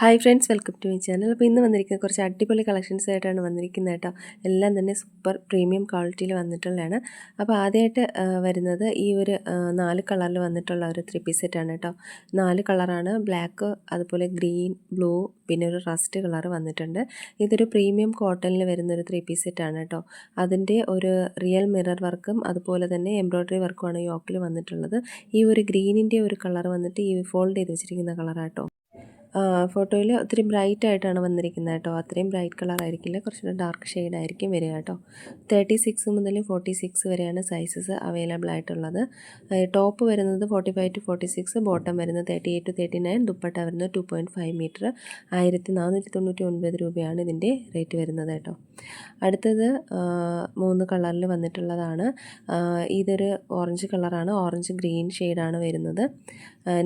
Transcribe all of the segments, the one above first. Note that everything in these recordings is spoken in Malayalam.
Hi friends welcome to my channel. അപ്പോൾ ഇന്ന് വന്നിരിക്കുന്ന കുറച്ച് അടിപൊളി കളക്ഷൻസ് ആയിട്ടാണ് വന്നിരിക്കുന്നത് കേട്ടോ. എല്ലാം തന്നെ സൂപ്പർ പ്രീമിയം ക്വാളിറ്റിയിൽ വന്നിട്ടുള്ളതാണ്. അപ്പോൾ ആദ്യമായിട്ട് വരുന്നത് ഈ ഒരു നാല് കളറിൽ വന്നിട്ടുള്ള ഒരു ത്രീ പീസ് സെറ്റാണ് കേട്ടോ. നാല് കളറാണ്. ബ്ലാക്ക് അതുപോലെ ഗ്രീൻ ബ്ലൂ പിന്നെ ഒരു റസ്റ്റ് കളർ വന്നിട്ടുണ്ട്. ഇതൊരു പ്രീമിയം കോട്ടണിൽ വരുന്ന ഒരു ത്രീ പീസ് സെറ്റാണ് കേട്ടോ. അതിന്റെ ഒരു റിയൽ മിറർ വർക്കും അതുപോലെ തന്നെ എംബ്രോയ്ഡറി വർക്കുമാണ് യോക്കിൽ വന്നിട്ടുള്ളത്. ഈ ഒരു ഗ്രീനിന്റെ ഒരു കളർ വന്നിട്ട് ഈ ഫോൾഡ് ചെയ്ത് വെച്ചിരിക്കുന്ന കളറാട്ടോ ഫോട്ടോയിൽ ഒത്തിരി ബ്രൈറ്റ് ആയിട്ടാണ് വന്നിരിക്കുന്നത് കേട്ടോ. അത്രയും ബ്രൈറ്റ് കളർ ആയിരിക്കില്ല കുറച്ചുകൂടെ ഡാർക്ക് ഷെയ്ഡ് ആയിരിക്കും വരിക കേട്ടോ. തേർട്ടി സിക്സ് മുതൽ ഫോർട്ടി സിക്സ് വരെയാണ് സൈസസ് അവൈലബിൾ ആയിട്ടുള്ളത്. ടോപ്പ് വരുന്നത് forty five to forty six bottom വരുന്നത് thirty eight to thirty nine dupatta വരുന്നത് ടു പോയിന്റ് ഫൈവ് മീറ്റർ. ആയിരത്തി നാനൂറ്റി തൊണ്ണൂറ്റി ഒൻപത് രൂപയാണ് ഇതിന്റെ റേറ്റ് വരുന്നത് കേട്ടോ. അടുത്തത് മൂന്ന് കളറിൽ വന്നിട്ടുള്ളതാണ്. ഇതൊരു ഓറഞ്ച് കളറാണ്. ഓറഞ്ച് ഗ്രീൻ ഷെയ്ഡാണ് വരുന്നത്.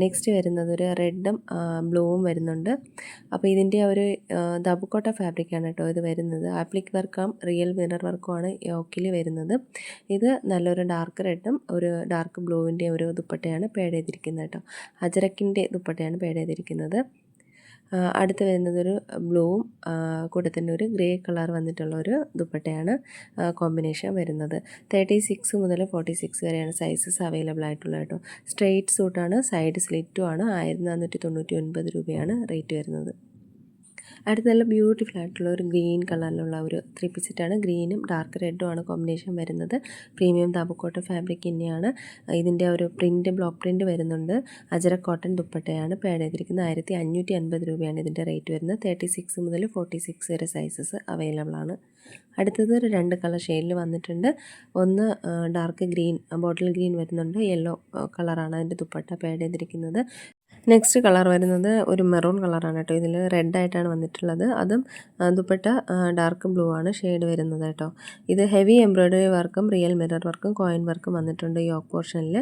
നെക്സ്റ്റ് വരുന്നത് ഒരു റെഡും ബ്ലൂവും വരുന്നുണ്ട്. അപ്പോൾ ഇതിന്റെ ഒരു ദബുക്കോട്ട ഫാബ്രിക്കാണ് കേട്ടോ ഇത് വരുന്നത്. ആപ്ലിക് വർക്കും റിയൽ മിറർ വർക്കുമാണ് യോക്കിൽ വരുന്നത്. ഇത് നല്ലൊരു ഡാർക്ക് റെഡും ഒരു ഡാർക്ക് ബ്ലൂവിന്റെ ഒരു ദുപ്പട്ടയാണ് പേഡ് ചെയ്തിരിക്കുന്നത് കേട്ടോ. അജരക്കിന്റെ ദുപ്പട്ടയാണ് പേഡ് ചെയ്തിരിക്കുന്നത്. അടുത്ത് വരുന്നത് ഒരു ബ്ലൂവും കൂടെ തന്നെ ഒരു ഗ്രേ കളർ വന്നിട്ടുള്ള ഒരു ദുപ്പട്ടയാണ് കോമ്പിനേഷൻ വരുന്നത്. തേർട്ടി സിക്സ് മുതൽ ഫോർട്ടി സിക്സ് വരെയാണ് സൈസസ് അവൈലബിൾ ആയിട്ടുള്ളത് കേട്ടോ. സ്ട്രെയിറ്റ് സൂട്ടാണ് സൈഡ് സ്ലിറ്റും ആണ് ആയിരത്തി നാനൂറ്റി തൊണ്ണൂറ്റി ഒൻപത് രൂപയാണ് റേറ്റ് വരുന്നത്. അടുത്ത നല്ല ബ്യൂട്ടിഫുൾ ആയിട്ടുള്ള ഒരു ഗ്രീൻ കളറിലുള്ള ഒരു ത്രീ സെറ്റാണ് ഗ്രീനും ഡാർക്ക് റെഡും ആണ് കോമ്പിനേഷൻ വരുന്നത്. പ്രീമിയം താപക്കോട്ട ഫാബ്രിക് തന്നെയാണ്. ഇതിന്റെ ഒരു പ്രിന്റ് ബ്ലോക്ക് പ്രിന്റ് വരുന്നുണ്ട്. അജര കോട്ടൺ ദുപ്പട്ടയാണ്. പേഡ് ചെയ്തിരിക്കുന്നത് ആയിരത്തി അഞ്ഞൂറ്റി അൻപത് രൂപയാണ് ഇതിന്റെ റേറ്റ് വരുന്നത്. തേർട്ടി സിക്സ് മുതൽ ഫോർട്ടി സിക്സ് വരെ സൈസസ് അവൈലബിൾ ആണ്. അടുത്തത് ഒരു രണ്ട് കളർ ഷെയ്ഡിൽ വന്നിട്ടുണ്ട്. ഒന്ന് ഡാർക്ക് ഗ്രീൻ ബോട്ടിൽ ഗ്രീൻ വരുന്നുണ്ട്. യെല്ലോ കളറാണ് അതിന്റെ ദുപ്പട്ട പേഡ് ചെയ്തിരിക്കുന്നത്. നെക്സ്റ്റ് കളർ വരുന്നത് ഒരു മെറൂൺ കളറാണ് കേട്ടോ. ഇതിൽ റെഡ് ആയിട്ടാണ് വന്നിട്ടുള്ളത്. അതും ദുപ്പട്ട ഡാർക്ക് ബ്ലൂ ആണ് ഷെയ്ഡ് വരുന്നത് കേട്ടോ. ഇത് ഹെവി എംബ്രോയ്ഡറി വർക്കും റിയൽ മിറർ വർക്കും കോയിൻ വർക്കും വന്നിട്ടുണ്ട് യോക്ക് പോർഷനിൽ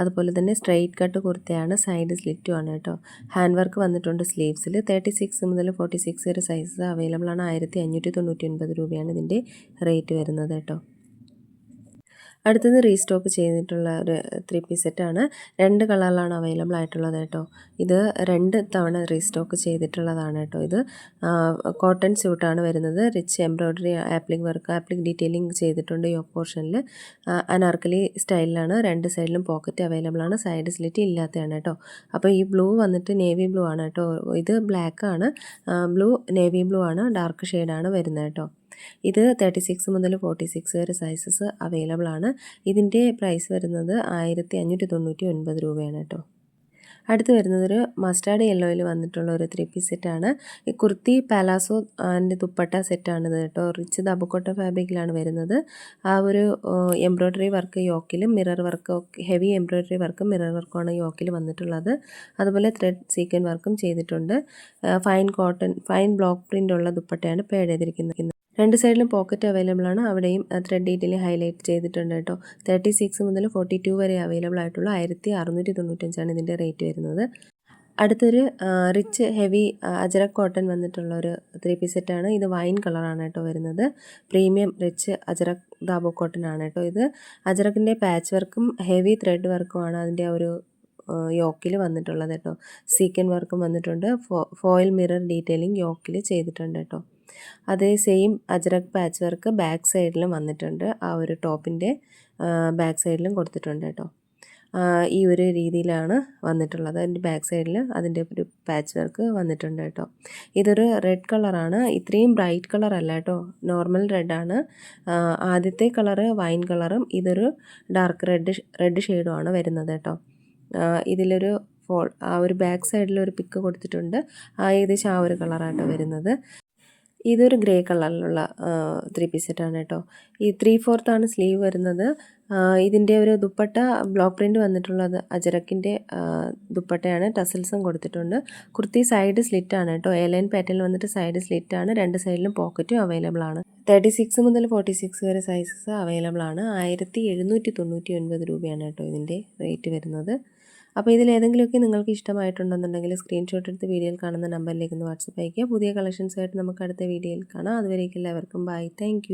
അതുപോലെ തന്നെ സ്ട്രെയിറ്റ് കട്ട് കുർത്തയാണ് സൈഡ് സ്ലിറ്റും ആണ് കേട്ടോ. ഹാൻഡ് വർക്ക് വന്നിട്ടുണ്ട് സ്ലീവ്സിൽ തേർട്ടി സിക്സ് മുതൽ ഫോർട്ടി സിക്സ് വരെ സൈസസ് അവൈലബിൾ ആണ്. ആയിരത്തി അഞ്ഞൂറ്റി തൊണ്ണൂറ്റി ഒൻപത് രൂപയാണ് ഇതിന്റെ റേറ്റ് വരുന്നത് കേട്ടോ. അടുത്തത് റീസ്റ്റോക്ക് ചെയ്തിട്ടുള്ള ഒരു ത്രീ പീസ് സെറ്റാണ്. രണ്ട് കളറിലാണ് അവൈലബിൾ ആയിട്ടുള്ളത് കേട്ടോ. ഇത് രണ്ട് തവണ റീസ്റ്റോക്ക് ചെയ്തിട്ടുള്ളതാണ് കേട്ടോ ഇത്. കോട്ടൺ സ്യൂട്ടാണ് വരുന്നത്. Rich embroidery applique work applique detailing ചെയ്തിട്ടുണ്ട് യോ പോർഷനിൽ അനാർക്കലി സ്റ്റൈലിലാണ്. രണ്ട് സൈഡിലും പോക്കറ്റ് അവൈലബിൾ ആണ്. സൈഡ് സ്ലിറ്റ് ഇല്ലാത്തതാണ് കേട്ടോ. അപ്പോൾ ഈ ബ്ലൂ വന്നിട്ട് നേവി ബ്ലൂ ആണ് കേട്ടോ. ഇത് ബ്ലാക്ക് ആണ്. ബ്ലൂ നേവി ബ്ലൂ ആണ്. ഡാർക്ക് ഷെയ്ഡാണ് വരുന്നത് കേട്ടോ. ഇത് തേർട്ടി സിക്സ് മുതൽ ഫോർട്ടി സിക്സ് വരെ സൈസസ് അവൈലബിൾ ആണ്. ഇതിന്റെ പ്രൈസ് വരുന്നത് ആയിരത്തി അഞ്ഞൂറ്റി തൊണ്ണൂറ്റി ഒൻപത് രൂപയാണ് കേട്ടോ. അടുത്ത് വരുന്നത് ഒരു മസ്റ്റാർഡ് യെല്ലോയിൽ വന്നിട്ടുള്ള ഒരു ത്രീ പീസ് സെറ്റാണ് ഈ കുർത്തി പാലാസോ ആൻഡ് ദുപ്പട്ട സെറ്റാണിത് കേട്ടോ. റിച്ച് ദബക്കോട്ട ഫാബ്രിക്കിലാണ് വരുന്നത്. ആ ഒരു എംബ്രോയ്ഡറി വർക്ക് യോക്കിലും മിറർ വർക്ക് ഹെവി എംബ്രോയ്ഡറി വർക്കും മിറർ വർക്കുമാണ് യോക്കിൽ വന്നിട്ടുള്ളത്. അതുപോലെ ത്രെഡ് സീക്വൻ വർക്കും ചെയ്തിട്ടുണ്ട്. Fine cotton fine block print ഉള്ള ദുപ്പട്ടയാണ് പേഡ് ചെയ്തിരിക്കുന്നത് രണ്ട് സൈഡിലും പോക്കറ്റ് അവൈലബിൾ ആണ്. അവിടെയും ത്രെഡ് ഡീറ്റെയിൽ ഹൈലൈറ്റ് ചെയ്തിട്ടുണ്ട് കേട്ടോ. തേർട്ടി സിക്സ് മുതൽ ഫോർട്ടി ടു വരെ അവൈലബിൾ ആയിട്ടുള്ള ആയിരത്തി അറുന്നൂറ്റി തൊണ്ണൂറ്റഞ്ചാണ് ഇതിന്റെ റേറ്റ് വരുന്നത്. അടുത്തൊരു റിച്ച് ഹെവി അജറ കോട്ടൺ വന്നിട്ടുള്ള ഒരു ത്രീ പീസ് സെറ്റാണ് ഇത് വൈൻ കളറാണ് കേട്ടോ വരുന്നത്. പ്രീമിയം റിച്ച് അജറക് ദാബോ കോട്ടൺ ആണ് കേട്ടോ ഇത്. അജറക്കിന്റെ പാച്ച് വർക്കും ഹെവി ത്രെഡ് വർക്കുമാണ് അതിന്റെ ഒരു യോക്കിൽ വന്നിട്ടുള്ളത് കേട്ടോ സീക്കൻ വർക്കും വന്നിട്ടുണ്ട്. ഫോയിൽ മിറർ ഡീറ്റെയിലിംഗ് യോക്കിൽ ചെയ്തിട്ടുണ്ട് കേട്ടോ അതേ same ajrak patch work back സൈഡിലും വന്നിട്ടുണ്ട്. ആ ഒരു ടോപ്പിന്റെ ബാക്ക് സൈഡിലും കൊടുത്തിട്ടുണ്ട് കേട്ടോ ഈ ഒരു രീതിയിലാണ് വന്നിട്ടുള്ളത്. അതിന്റെ ബാക്ക് സൈഡിൽ അതിന്റെ ഒരു പാച്ച് വർക്ക് വന്നിട്ടുണ്ട് കേട്ടോ ഇതൊരു റെഡ് കളറാണ്. ഇത്രയും ബ്രൈറ്റ് കളർ അല്ല കേട്ടോ നോർമൽ റെഡാണ് ആദ്യത്തെ കളറ് വൈൻ കളറും ഇതൊരു ഡാർക്ക് റെഡ് റെഡ് ഷെയ്ഡുമാണ് വരുന്നത് കേട്ടോ ഇതിലൊരു ഫോൾ ആ ഒരു ബാക്ക് സൈഡിൽ ഒരു പിക്ക് കൊടുത്തിട്ടുണ്ട്. ആ ഏകദേശം ആ ഒരു കളറാട്ടോ വരുന്നത്. ഇതൊരു ഗ്രേ കളറിലുള്ള ത്രീ പീസ് സെറ്റാണ് കേട്ടോ. ഈ ത്രീ ഫോർത്താണ് സ്ലീവ് വരുന്നത്. ഇതിന്റെ ഒരു ദുപ്പട്ട ബ്ലോക്ക് പ്രിന്റ് വന്നിട്ടുള്ളത് അജരക്കിന്റെ ദുപ്പട്ടയാണ്. ടസൽസും കൊടുത്തിട്ടുണ്ട്. കുർത്തി സൈഡ് സ്ലിറ്റാണ് കേട്ടോ. എ ലൈൻ പാറ്റേണിൽ വന്നിട്ട് സൈഡ് സ്ലിറ്റാണ് രണ്ട് സൈഡിലും പോക്കറ്റും അവൈലബിൾ ആണ്. തേർട്ടി സിക്സ് മുതൽ ഫോർട്ടി സിക്സ് വരെ സൈസസ് അവൈലബിൾ ആണ്. ആയിരത്തി എഴുന്നൂറ്റി തൊണ്ണൂറ്റി ഒൻപത് രൂപയാണ് കേട്ടോ ഇതിന്റെ റേറ്റ് വരുന്നത്. അപ്പോൾ ഇതിൽ ഏതെങ്കിലുമൊക്കെ നിങ്ങൾക്ക് ഇഷ്ടമായിട്ടുണ്ടെന്നുണ്ടെങ്കിൽ സ്ക്രീൻഷോട്ട് എടുത്ത് വീഡിയോയിൽ കാണുന്ന നമ്പറിലേക്ക് ഒന്ന് വാട്സപ്പ് അയയ്ക്കുക. പുതിയ കളക്ഷൻസ് ആയിട്ട് നമുക്ക് അടുത്ത വീഡിയോയിൽ കാണാം. അതുവരേക്കും എല്ലാവർക്കും ബൈ താങ്ക്